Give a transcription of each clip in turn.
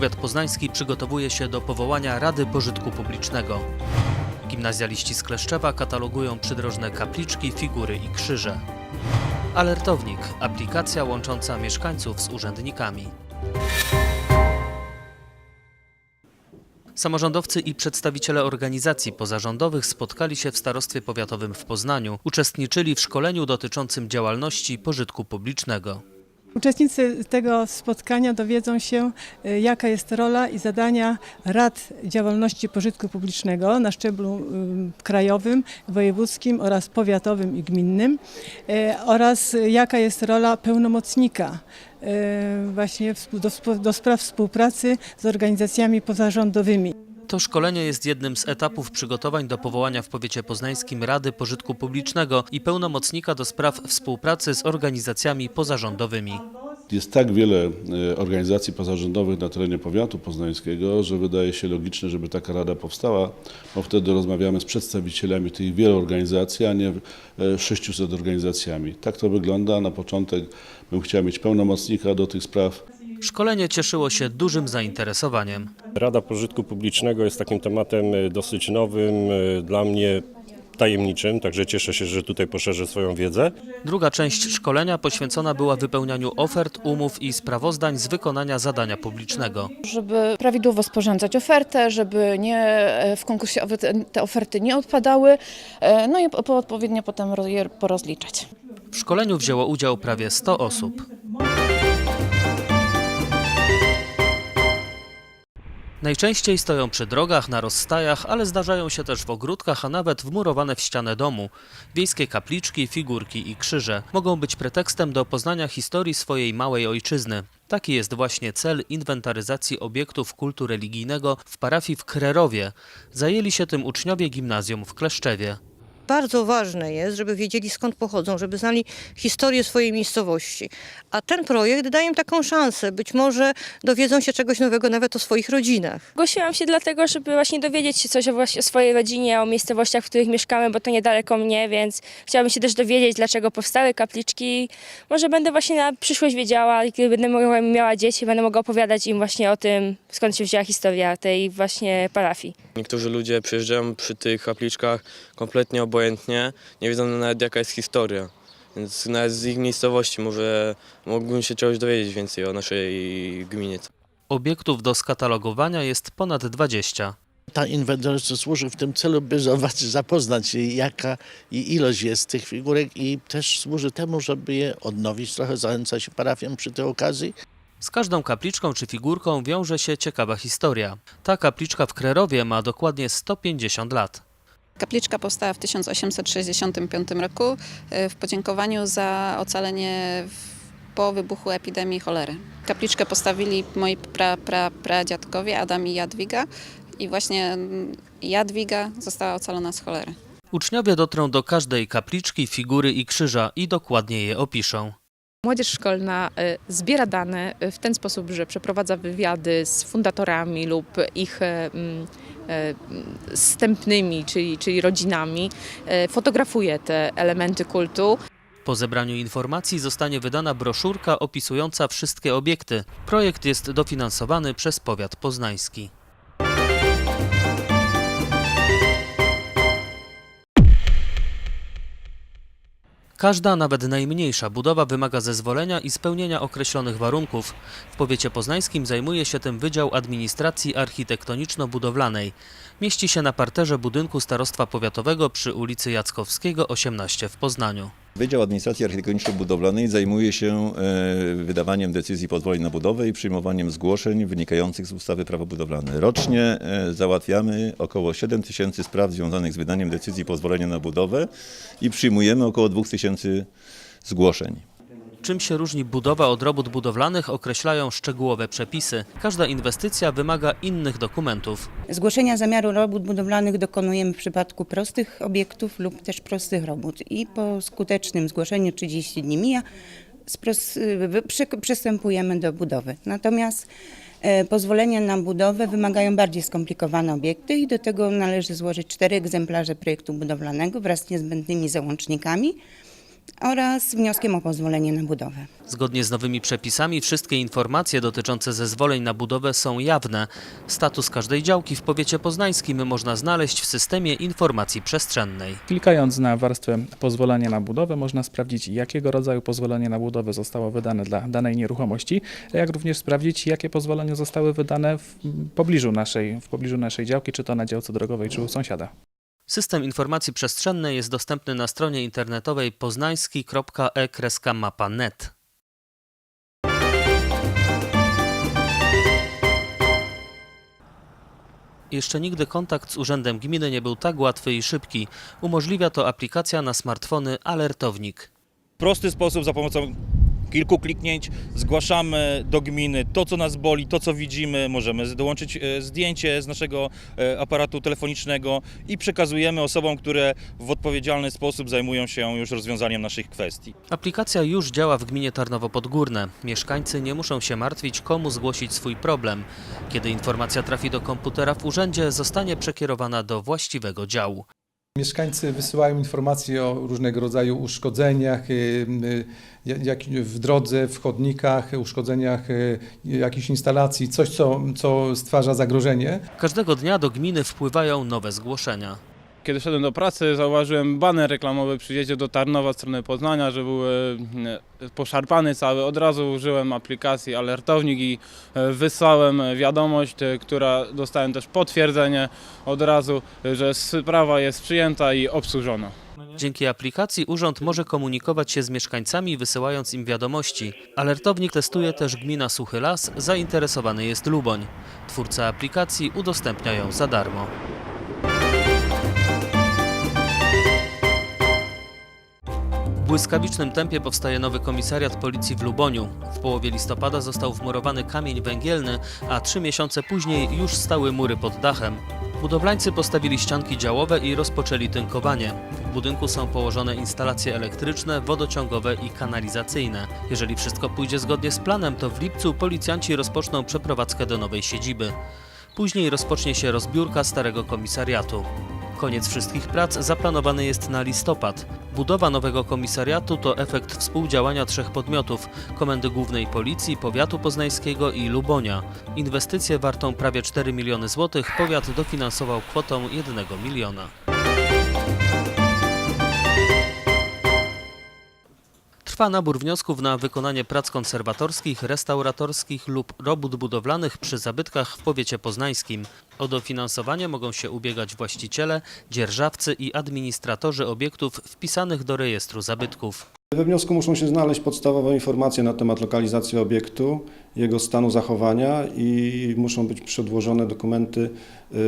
powiat poznański przygotowuje się do powołania Rady Pożytku Publicznego. Gimnazjaliści z Kleszczewa katalogują przydrożne kapliczki, figury i krzyże. Alertownik aplikacja łącząca mieszkańców z urzędnikami. Samorządowcy i przedstawiciele organizacji pozarządowych spotkali się w Starostwie Powiatowym w Poznaniu. Uczestniczyli w szkoleniu dotyczącym działalności pożytku publicznego. Uczestnicy tego spotkania dowiedzą się, y, jaka jest rola i zadania rad działalności pożytku publicznego na szczeblu y, krajowym, wojewódzkim oraz powiatowym i gminnym y, oraz jaka jest rola pełnomocnika właśnie do spraw współpracy z organizacjami pozarządowymi. To szkolenie jest jednym z etapów przygotowań do powołania w powiecie poznańskim Rady Pożytku Publicznego i pełnomocnika do spraw współpracy z organizacjami pozarządowymi. Jest tak wiele e, organizacji pozarządowych na terenie powiatu poznańskiego, że wydaje się logiczne, żeby taka rada powstała, bo wtedy rozmawiamy z przedstawicielami tych wielu organizacji, a nie e, 600 organizacjami. Tak to wygląda. Na początek bym chciał mieć pełnomocnika do tych spraw. Szkolenie cieszyło się dużym zainteresowaniem. Rada Pożytku Publicznego jest takim tematem e, dosyć nowym, e, dla mnie tajemniczym, także cieszę się, że tutaj poszerzę swoją wiedzę. Druga część szkolenia poświęcona była wypełnianiu ofert, umów i sprawozdań z wykonania zadania publicznego. żeby prawidłowo sporządzać ofertę, żeby nie e, w konkursie te- oferty nie odpadały, no i po- odpowiednio potem je porozliczać. W szkoleniu wzięło udział prawie 100 osób. Najczęściej stoją przy drogach, na rozstajach, ale zdarzają się też w ogródkach, a nawet wmurowane w ścianę domu. Wiejskie kapliczki, figurki i krzyże mogą być pretekstem do poznania historii swojej małej ojczyzny. Taki jest właśnie cel inwentaryzacji obiektów kultu religijnego w parafii w Krerowie. Zajęli się tym uczniowie gimnazjum w Kleszczewie. Bardzo ważne jest, żeby wiedzieli skąd pochodzą, żeby znali historię swojej miejscowości. A ten projekt daje im taką szansę. Być może dowiedzą się czegoś nowego nawet o swoich rodzinach. Zgłosiłam się dlatego, żeby właśnie dowiedzieć się coś o, właśnie o swojej rodzinie, o miejscowościach, w których mieszkamy, bo to niedaleko mnie, więc chciałabym się też dowiedzieć, dlaczego powstały kapliczki. Może będę właśnie na przyszłość wiedziała, i kiedy będę mogła- miała dzieci, będę mogła opowiadać im właśnie o tym, skąd się wzięła historia tej właśnie parafii. Niektórzy ludzie przyjeżdżają przy tych kapliczkach kompletnie obojętnie, nie wiedzą nawet jaka jest historia. Więc nawet z ich miejscowości może mógłbym się czegoś dowiedzieć więcej o naszej gminie. Obiektów do skatalogowania jest ponad 20. Ta inwentaryzacja służy w tym celu, by zobaczyć, zapoznać się, jaka i ilość jest tych figurek i też służy temu, żeby je odnowić, trochę zachęca się parafię przy tej okazji. Z każdą kapliczką czy figurką wiąże się ciekawa historia. Ta kapliczka w Krerowie ma dokładnie 150 lat. Kapliczka powstała w 1865 roku e, w podziękowaniu za ocalenie w- po wybuchu epidemii cholery. Kapliczkę postawili moi pra, pra, pradziadkowie Adam i Jadwiga i właśnie Jadwiga została ocalona z cholery. Uczniowie dotrą do każdej kapliczki, figury i krzyża i dokładnie je opiszą. Młodzież szkolna e, zbiera dane w ten sposób, że przeprowadza wywiady z fundatorami lub ich e, zstępnymi, czyli, czyli rodzinami, e, fotografuje te elementy kultu. Po zebraniu informacji zostanie wydana broszurka opisująca wszystkie obiekty. Projekt jest dofinansowany przez powiat poznański. Każda, nawet najmniejsza budowa wymaga zezwolenia i spełnienia określonych warunków. W powiecie poznańskim zajmuje się tym Wydział Administracji Architektoniczno-Budowlanej. Mieści się na parterze budynku Starostwa Powiatowego przy ulicy Jackowskiego 18 w Poznaniu. Wydział Administracji Architektoniczno-Budowlanej zajmuje się e, wydawaniem decyzji pozwoleń na budowę i przyjmowaniem zgłoszeń wynikających z ustawy Prawo budowlane. Rocznie e, załatwiamy około 7 tysięcy spraw związanych z wydaniem decyzji pozwolenia na budowę i przyjmujemy około 2 tysięcy zgłoszeń. Czym się różni budowa od robót budowlanych określają szczegółowe przepisy. Każda inwestycja wymaga innych dokumentów. Zgłoszenia zamiaru robót budowlanych dokonujemy w przypadku prostych obiektów lub też prostych robót i po skutecznym zgłoszeniu 30 dni mija, przystępujemy do budowy. Natomiast e, pozwolenia na budowę wymagają bardziej skomplikowane obiekty i do tego należy złożyć cztery egzemplarze projektu budowlanego wraz z niezbędnymi załącznikami oraz wnioskiem o pozwolenie na budowę. Zgodnie z nowymi przepisami wszystkie informacje dotyczące zezwoleń na budowę są jawne. Status każdej działki w powiecie poznańskim można znaleźć w systemie informacji przestrzennej. Klikając na warstwę pozwolenie na budowę można sprawdzić jakiego rodzaju pozwolenie na budowę zostało wydane dla danej nieruchomości, jak również sprawdzić jakie pozwolenia zostały wydane w pobliżu naszej, w pobliżu naszej działki, czy to na działce drogowej, czy u sąsiada. System informacji przestrzennej jest dostępny na stronie internetowej poznański.e-mapa.net. Jeszcze nigdy kontakt z Urzędem Gminy nie był tak łatwy i szybki. Umożliwia to aplikacja na smartfony Alertownik. prosty sposób za pomocą kilku kliknięć zgłaszamy do gminy to, co nas boli, to, co widzimy. Możemy dołączyć e, zdjęcie z naszego e, aparatu telefonicznego i przekazujemy osobom, które w odpowiedzialny sposób zajmują się już rozwiązaniem naszych kwestii. Aplikacja już działa w gminie Tarnowo Podgórne. Mieszkańcy nie muszą się martwić, komu zgłosić swój problem. Kiedy informacja trafi do komputera w urzędzie, zostanie przekierowana do właściwego działu. Mieszkańcy wysyłają informacje o różnego rodzaju uszkodzeniach, y, y, jak w drodze, w chodnikach, uszkodzeniach y, jakichś instalacji, coś co, co stwarza zagrożenie. Każdego dnia do gminy wpływają nowe zgłoszenia. Kiedy szedłem do pracy, zauważyłem baner reklamowy przy jeździe do Tarnowa w stronę Poznania, że był e, poszarpany cały. Od razu użyłem aplikacji Alertownik i e, wysłałem wiadomość, e, która dostałem też potwierdzenie od razu, e, że sprawa jest przyjęta i obsłużona. Dzięki aplikacji urząd może komunikować się z mieszkańcami, wysyłając im wiadomości. Alertownik testuje też gmina Suchy Las, zainteresowany jest Luboń. Twórca aplikacji udostępnia ją za darmo. Błyskawicznym tempie powstaje nowy komisariat policji w Luboniu. W połowie listopada został wmurowany kamień węgielny, a trzy miesiące później już stały mury pod dachem. Budowlańcy postawili ścianki działowe i rozpoczęli tynkowanie. W budynku są położone instalacje elektryczne, wodociągowe i kanalizacyjne. Jeżeli wszystko pójdzie zgodnie z planem, to w lipcu policjanci rozpoczną przeprowadzkę do nowej siedziby. Później rozpocznie się rozbiórka starego komisariatu. Koniec wszystkich prac zaplanowany jest na listopad. Budowa nowego komisariatu to efekt współdziałania trzech podmiotów: Komendy Głównej Policji, Powiatu Poznańskiego i Lubonia. Inwestycję wartą prawie 4 miliony złotych powiat dofinansował kwotą 1 miliona. Trwa nabór wniosków na wykonanie prac konserwatorskich, restauratorskich lub robót budowlanych przy zabytkach w powiecie poznańskim. O dofinansowanie mogą się ubiegać właściciele, dzierżawcy i administratorzy obiektów wpisanych do rejestru zabytków. We wniosku muszą się znaleźć podstawowe informacje na temat lokalizacji obiektu, jego stanu zachowania i muszą być przedłożone dokumenty yy,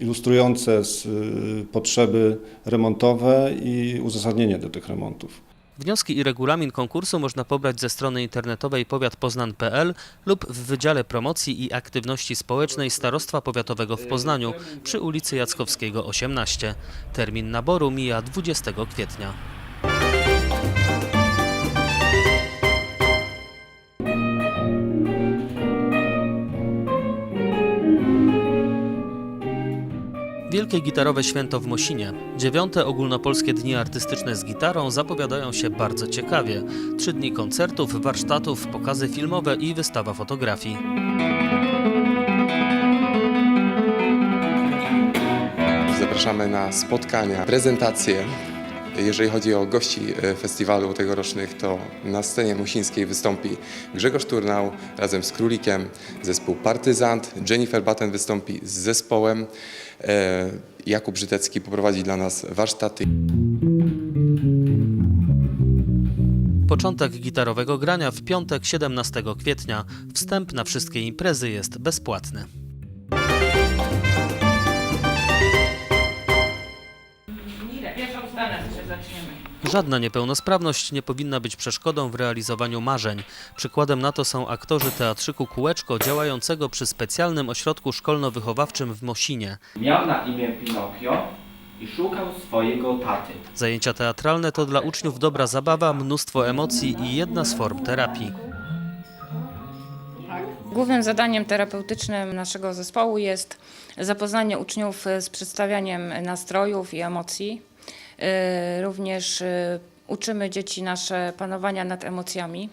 ilustrujące yy, potrzeby remontowe i uzasadnienie do tych remontów. Wnioski i regulamin konkursu można pobrać ze strony internetowej powiatpoznan.pl lub w Wydziale Promocji i Aktywności Społecznej Starostwa Powiatowego w Poznaniu przy ulicy Jackowskiego 18. Termin naboru mija 20 kwietnia. Wielkie Gitarowe Święto w Mosinie. Dziewiąte ogólnopolskie dni artystyczne z gitarą zapowiadają się bardzo ciekawie. Trzy dni koncertów, warsztatów, pokazy filmowe i wystawa fotografii. Zapraszamy na spotkania, prezentacje. Jeżeli chodzi o gości e, festiwalu tegorocznych, to na scenie musińskiej wystąpi Grzegorz Turnał razem z Królikiem, zespół Partyzant, Jennifer Batten wystąpi z zespołem, e, Jakub Żytecki poprowadzi dla nas warsztaty. Początek gitarowego grania w piątek 17 kwietnia. Wstęp na wszystkie imprezy jest bezpłatny. Żadna niepełnosprawność nie powinna być przeszkodą w realizowaniu marzeń. Przykładem na to są aktorzy teatrzyku Kółeczko działającego przy specjalnym ośrodku szkolno-wychowawczym w Mosinie. Miał na imię Pinokio i szukał swojego taty. Zajęcia teatralne to dla uczniów dobra zabawa, mnóstwo emocji i jedna z form terapii. Głównym zadaniem terapeutycznym naszego zespołu jest zapoznanie uczniów z przedstawianiem nastrojów i emocji. Yy, Również yy, Uczymy dzieci nasze panowania nad emocjami,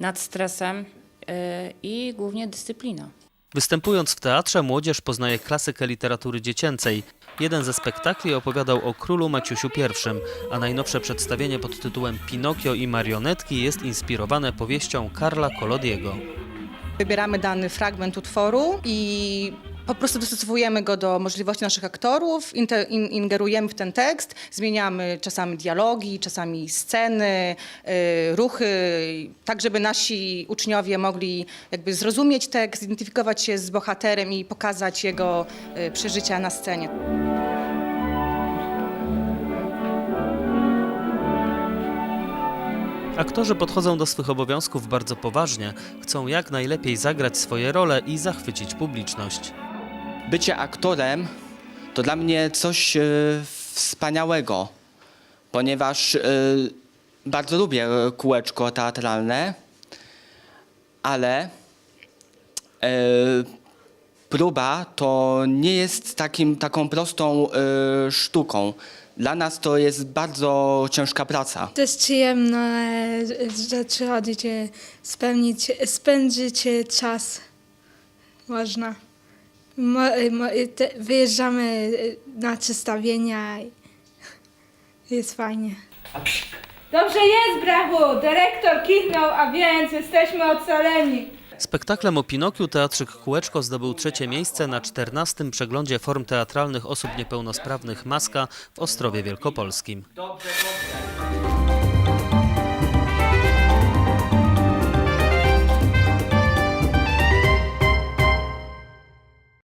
nad stresem y, i głównie dyscyplina. Występując w teatrze, młodzież poznaje klasykę literatury dziecięcej. Jeden ze spektakli opowiadał o królu Maciusiu I, a najnowsze przedstawienie pod tytułem Pinokio i marionetki jest inspirowane powieścią Karla Kolodiego. Wybieramy dany fragment utworu i po prostu dostosowujemy go do możliwości naszych aktorów, inte- in- ingerujemy w ten tekst, zmieniamy czasami dialogi, czasami sceny, y, ruchy, tak żeby nasi uczniowie mogli jakby zrozumieć tekst, zidentyfikować się z bohaterem i pokazać jego y, przeżycia na scenie. Aktorzy podchodzą do swych obowiązków bardzo poważnie, chcą jak najlepiej zagrać swoje role i zachwycić publiczność. Bycie aktorem to dla mnie coś e, wspaniałego, ponieważ e, bardzo lubię kółeczko teatralne, ale e, próba to nie jest takim, taką prostą e, sztuką. Dla nas to jest bardzo ciężka praca. To jest przyjemne, że przychodzicie spędzić czas. Można. Mo, mo, te, wyjeżdżamy na przedstawienia i jest fajnie. Dobrze jest, brachu! Dyrektor kichnął, a więc jesteśmy ocaleni. Spektaklem o Pinokiu Teatrzyk Kółeczko zdobył trzecie miejsce na 14. przeglądzie form teatralnych osób niepełnosprawnych Maska w Ostrowie Wielkopolskim. Dobrze, dobrze.